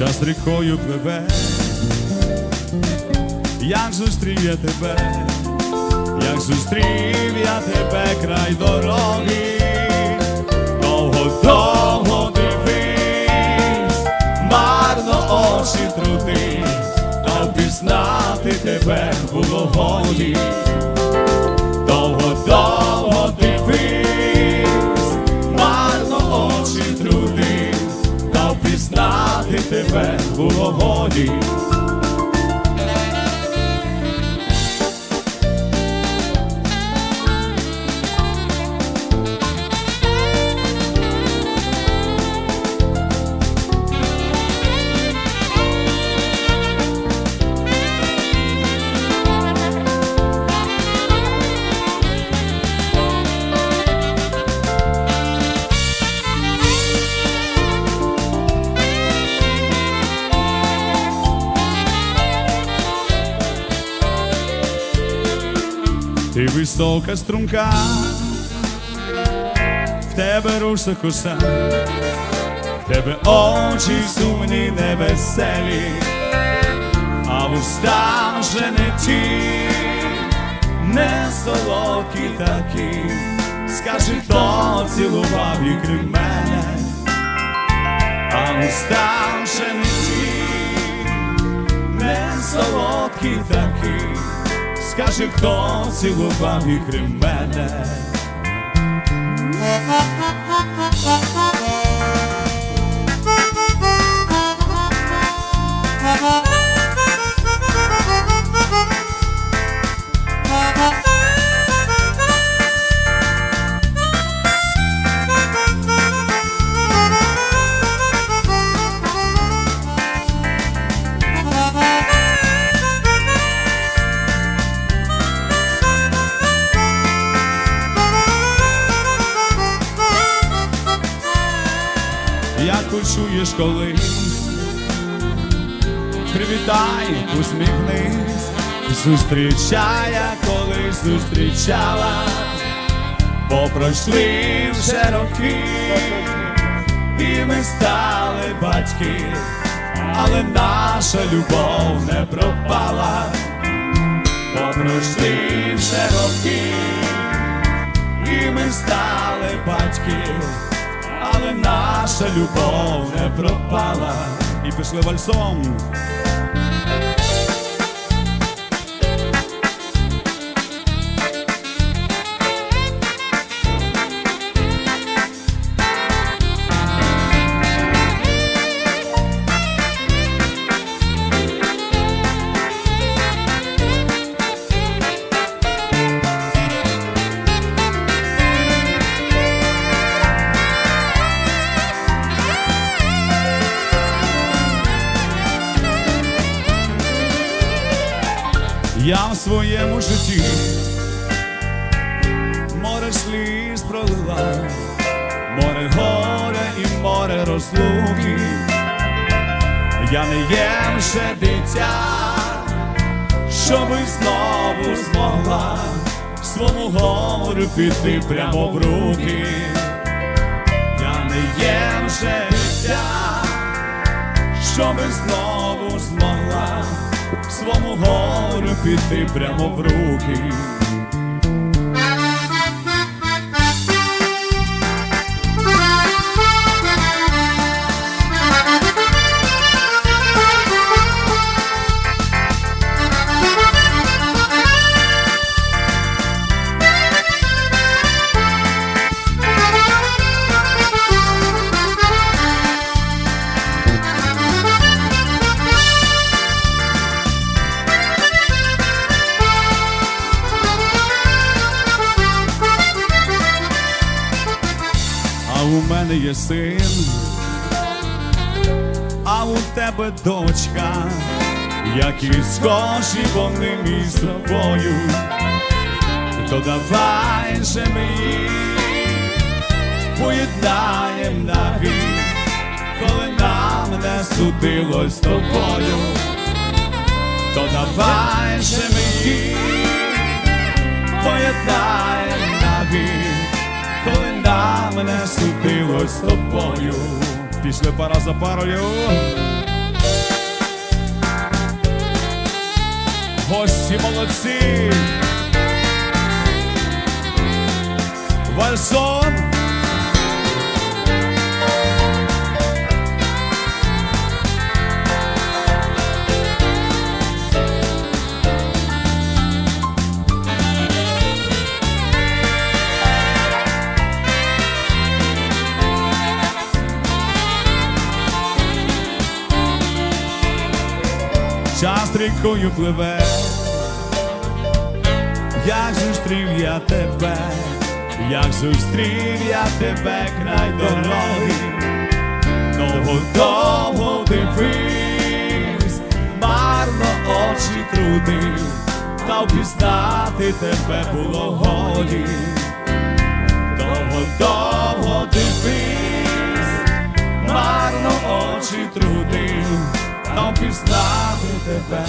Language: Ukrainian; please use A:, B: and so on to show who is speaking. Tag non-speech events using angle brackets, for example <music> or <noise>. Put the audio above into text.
A: час рікою пливе, як зустрів я тебе, як зустрів я тебе край дороги, довго, довго дивись, марно очі труди, та впізнати тебе було годі. Тебе у годі. Ти висока струмка, в тебе руса коса, в тебе очі сумні невеселі, а вуста вже не ті, не солодкі такі. Скажи, хто цілував і крім мене, а вуста вже не ті, не солодкі такі. Скажи, хто цілував і крім мене. як <laughs> почуєш колись, привітай, усміхнись, зустрічає, колись зустрічала, бо пройшли вже роки, і ми стали батьки, але наша любов не пропала, бо пройшли вже роки, наша любов не пропала. І пішли вальсом. Я в своєму житті море сліз пролила, море горе і море розлуки. Я не є вже дитя, щоби знову змогла свому горю піти прямо в руки. Я не є вже дитя, щоби знову змогла свому горю піти прямо в руки. У мене є син, а у тебе дочка, які схожі вони між собою, то давай же ми їх поєднаєм навік, коли нам не судилось з тобою, то давай же ми їх поєднаєм навік, да мене судилось з тобою. після пара за парою. Гості молодці. вальсон. Час рікою пливе, як зустрів я тебе, як зустрів я тебе край дороги, довго-довго дивився, марно очі трудив, та впізнати тебе було годі, довго-довго дивився, марно очі трудив, та пізнати тебе.